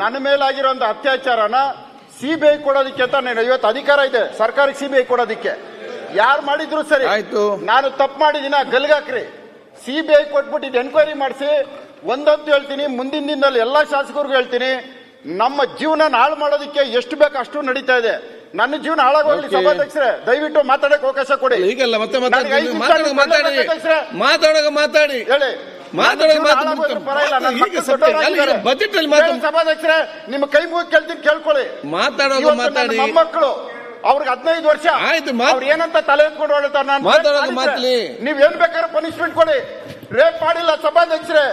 ನನ್ನ ಮೇಲಾಗಿರುವಂತ ಅತ್ಯಾಚಾರನ ಸಿ ಬಿ ಐ ಕೊಡೋದಕ್ಕೆ ಅಂತ ನಾನು ಇವತ್ತು ಅಧಿಕಾರ ಇದೆ ಸರ್ಕಾರಕ್ಕೆ ಐ ಕೊಡೋದಕ್ಕೆ. ಯಾರು ಮಾಡಿದ್ರು ಸರಿ? ಆಯ್ತು. ನಾನು ತಪ್ಪು ಮಾಡಿದಿನ? ಗಲ್ಗಾಕ್ರಿ. ಸಿಬಿಐ ಕೊಟ್ಬಿಟ್ಟು ಇದು ಎನ್ಕ್ವೈರಿ ಮಾಡಿಸಿ ಒಂದೊಂದು ಹೇಳ್ತೀನಿ ಮುಂದಿನ ದಿನದಲ್ಲಿ ಎಲ್ಲ ಶಾಸಕರಿಗೂ ಹೇಳ್ತೀನಿ ನಮ್ಮ ಜೀವನ ಹಾಳು ಮಾಡೋದಕ್ಕೆ ಎಷ್ಟು ಬೇಕು ಅಷ್ಟು ನಡೀತಾ ಇದೆ. ನನ್ನ ಜೀವನ ಹಾಳಾಗೋಗ್ಲಿ Okay. ಸಭಾಧ್ಯಕ್ಷರೇ ದಯವಿಟ್ಟು ಮಾತಾಡಕ್ಕೆ ಅವಕಾಶ ಕೊಡಿ. ಈಗಲ್ಲ ಮತ್ತೆ ನನಗೆ ಐದು ಮಾತಾಡಿ ನಿಮಿಷ ಮಾತಾಡಿ. ಮಾತಾಡಿ. ಹೇಳಿ. ದೊಡ್ಡವರಾಗಿದ್ದಾರೆ. ಅಲ್ಲಿ ಸಭಾಧ್ಯಕ್ಷರೇ ನಿಮ್ಮ ಕೈ ಮುಗಿ ಕೇಳ್ತೀನಿ ಕೇಳ್ಕೊಳ್ಳಿ. ಮಾತಾಡೋದು ಮಾತಾಡಿ. ಮಕ್ಕಳು ಅವ್ರಿಗೆ ಹದಿನೈದು ವರ್ಷ. ಆಯ್ತು, ಅವ್ರು ಏನಂತ ತಲೆ ಎತ್ಕೊಂಡು ಹೊರಡ್ತಾರೆ ನಾನು ಮಾತಾಡೋದು ಮಾತಲಿ. ನೀವ್ ಏನ್ ಬೇಕಾದ್ರೆ ಪನಿಷ್ಮೆಂಟ್ ಕೊಡಿ. ರೇಪ್ ಮಾಡಿಲ್ಲ ಸಭಾಧ್ಯಕ್ಷರೇ.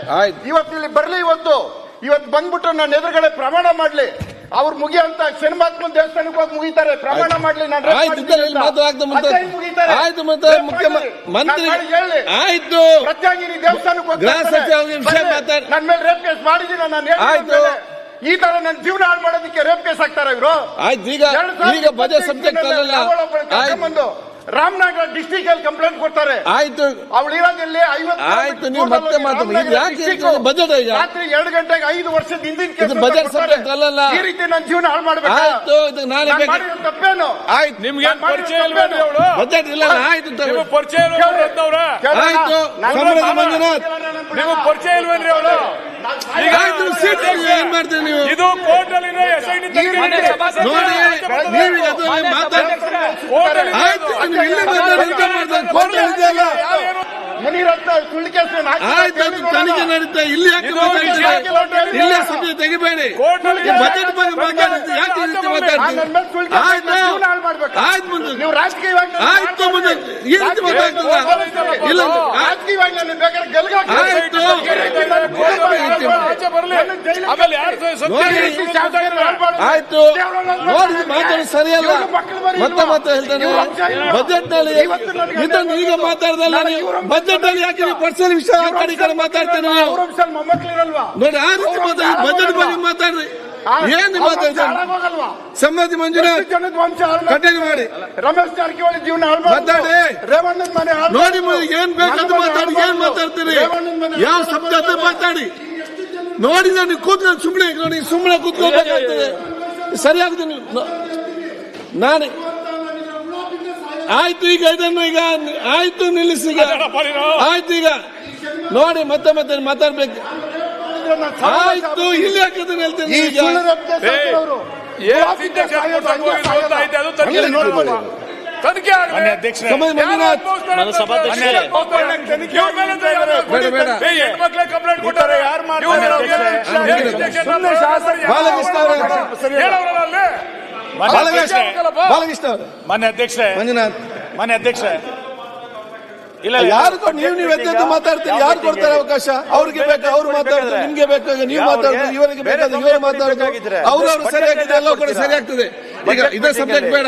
ಇವತ್ತು ಇಲ್ಲಿ ಬರ್ಲಿ ಇವತ್ತು. ಇವತ್ತು ಬಂದ್ಬಿಟ್ಟು ನನ್ನ ಎದುರುಗಡೆ ಪ್ರಮಾಣ ಮಾಡ್ಲಿ. ಅವ್ರು ಮುಗಿಯಂತ ಶನಿಮಾತ್ಮನ್ ದೇವಸ್ಥಾನಕ್ಕೆ ಹೋಗಿ ಮುಗಿತಾರೆ. ಪ್ರಮಾಣ ಮಾಡ್ಲಿ ನಾನು ಆಯ್ತು ಮತ್ತೆ ಮುಖ್ಯಮಂತ್ರಿ. ಆಯ್ತು ಪ್ರತ್ಯಾಗಿನಿ ದೇವಸ್ಥಾನಕ್ಕೆ ಹೋಗ್ತಾ ನನ್ನ ಮೇಲೆ ರೇಪ್ ಕೇಸ್ ಮಾಡಿದೀನಿ ನಾನು ಆಯ್ತು. ಈ ತರ ನನ್ನ ಜೀವನ ಹಾಳು ಮಾಡೋದಕ್ಕೆ ರೇಪ್ ಕೇಸ್ ಹಾಕ್ತಾರೆ ಇವರು? ಆಯ್ತು ಈಗ ಈಗ ಬಜೆಟ್ ಸಬ್ಜೆಕ್ಟ್ ಅಲ್ಲಲ್ಲ ಆಯ್ತು ರಾಮನಗರ ಡಿಸ್ಟಿಕ್ ಅಲ್ಲಿ ಕಂಪ್ಲೇಂಟ್ ಕೊಡ್ತಾರೆ. ಆಯ್ತು. ಅವಳು ಇರೋದಲ್ಲಿ ಐವತ್ತು ಆಯ್ತು, ನೀವು ಮತ್ತೆ ಮಾತಾಡಿ ಇದು ಯಾಕೆ ಬಜೆಟ್? ರಾತ್ರಿ ಎರಡು ಗಂಟೆಗೆ ಐದು ವರ್ಷದ ಹಿಂದಿನ budget ಕೊಡ್ತಾರೆ. ಅಲ್ಲಲ್ಲ. ಈ ರೀತಿ ನನ್ನ ಜೀವನ ಹಾಳು ಮಾಡ್ಬೇಕು? ಆಯ್ತು ಇದು ನಾಳೆ ಬೇಕು? ತಪ್ಪೇನು? ಆಯ್ತು. ನಿಮ್ಗೆ ಪರಿಚಯ ಇಲ್ವೇನ್ರಿ ಅವಳು ಬಜೆಟ್ ಇಲ್ಲ ಆಯ್ತು ತಗೊಳ್ಳಿ. ನಿಮ್ಗೆ ಪರಿಚಯ ರತ್ನವ್ರ ಆಯ್ತು. ಸಮರದ ಮಂಜುನಾಥ್ ನಿಮ್ಗೆ ಪರಿಚಯ ಇಲ್ವೇನ್ರಿ ಅವಳು ಈಗ ಆಯ್ತು ಸೀಟ್ ಏನ್ ಮಾಡ್ತೀರಿ ನೀವು? ಇದು ಕೋರ್ಟ್ ಅಲ್ಲಿ ನೋಡಿ ನೀವು ಇಲ್ಲೇ ಮಾತಾಡಿ ಎಂತ ಮಾಡ್ತಾರೆ ಮುನಿರತ್ನ ಸುಳ್ಳು ಕೇಸ್ ಆಯ್ತು ಅದು ತನಿಖೆ ನಡೀತಾ ಇಲ್ಲಿ ಯಾಕೆ ಮಾತಾಡ್ತೀರಿ? ಇಲ್ಲೇ ಸುದ್ದಿ ತೆಗಿಬೇಡಿ. ಈ ಬಜೆಟ್ ಬಗ್ಗೆ ಯಾಕೆ ಈ ರೀತಿ ಮಾತಾಡ್ತೀವಿ ಆಯ್ತು ಆಯ್ತು ಮುಂದೆ ನೀವು ರಾಜಕೀಯವಾಗಿ ಆಯ್ತು ಮುಂದೆ ಈ ರೀತಿ ಇಲ್ಲ ರಾಜಕೀಯವಾಗಿ ನನ್ನ ಬೇಕಾದ್ರೆ ಗಲ್ಗಾಕಿ. ಆಯ್ತು. ಬರ್ಲಿ. ಆಮೇಲೆ ಯಾರು ನೋಡಿ. ಆಯ್ತು. ನೋಡಿ ಮಾತಾಡಿ ಸರಿಯಲ್ಲ. ಮತ್ತೆ ಮತ್ತೆ ಹೇಳ್ತಾನೆ. ಬಜೆಟ್ನಲ್ಲಿ ಇದನ್ನು ಈಗ ಮಾತಾಡ್ದಲ್ಲ ನೀವು. ಬಜೆಟ್ನಲ್ಲಿ ಯಾಕೆ ನೀವು ಪರ್ಸನಲ್ ವಿಷಯ ಆ ಕಡೆ ಕಡೆ ಮಾತಾಡ್ತೇನೆ ನೋಡಿ ಆ ರೀತಿ ಮಾತಾಡಿ ಬಜೆಟ್ ಬಗ್ಗೆ ಮಾತಾಡ್ರಿ. ಏನ್ ಮಾತಾಡ್ತಾರೆ ಸಮ್ಮತಿ ಮಂಜುನಾಥ್ ಕಂಟಿನ್ಯೂ ಮಾಡಿ. ರಮೇಶ್ ಜಾರಕಿಹೊಳಿ ಜೀವನ. ಮಾತಾಡಿ. ರೇವಣ್ಣನ ಮನೆ ನೋಡಿ ಏನ್ ಬೇಕಂತ ಮಾತಾಡಿ ಏನ್ ಮಾತಾಡ್ತೀರಿ? ಯಾವ ಶಬ್ದ ಮಾತಾಡಿ? ನೋಡಿ ನಾನು ಕೂತ್ಕೊಂಡು ಸುಮ್ಮನೆ ನೋಡಿ ಸುಮ್ಮನೆ ಕೂತ್ಕೋಬೇಕಾಗ್ತದೆ ಸರಿಯಾಗಿದೆ ನೀವು ನಾನೇ ನಾನು. ಆಯ್ತು ಈಗ ಇದನ್ನು ಈಗ ಆಯ್ತು ನಿಲ್ಲಿಸಿ ಈಗ. ಆಯ್ತು ಈಗ. ನೋಡಿ ಮತ್ತೆ ಮತ್ತೆ ಮಾತಾಡ್ಬೇಕು. ಆಯ್ತು ಇಲ್ಲಿ ಹಾಕಿದ್ರೆ ಹೇಳ್ತೇನೆ ತನಿಖೆ. ಮಾನ್ಯ ಅಧ್ಯಕ್ಷರೇ ಮಂಜುನಾಥ್. ಮಾನ್ಯ ಅಧ್ಯಕ್ಷರೇ. ಇಲ್ಲ ಯಾರು ನೀವು ನೀವು ಎದ್ದೆದ್ದು ಮಾತಾಡ್ತೀರಿ? ಯಾರು ಕೊಡ್ತಾರೆ ಅವಕಾಶ? ಅವ್ರಿಗೆ ಬೇಕಾ? ಅವ್ರು ಮಾತಾಡ್ತಾರೆ ನಿಮ್ಗೆ ಬೇಕಾಗ ನೀವ್ ಮಾತಾಡಿದ್ರೆ ಇವರಿಗೆ ಬೇಕಾದ್ರೆ ಇವರು ಮಾತಾಡಿದ್ರೆ ಅವ್ರು ಅವ್ರು ಸರಿಯಾಗಿದೆ ಎಲ್ಲ ಕಡೆ ಸರಿ ಆಗ್ತದೆ ಈಗ ಇದೇ ಸಬ್ಜೆಕ್ಟ್ ಬೇಡ.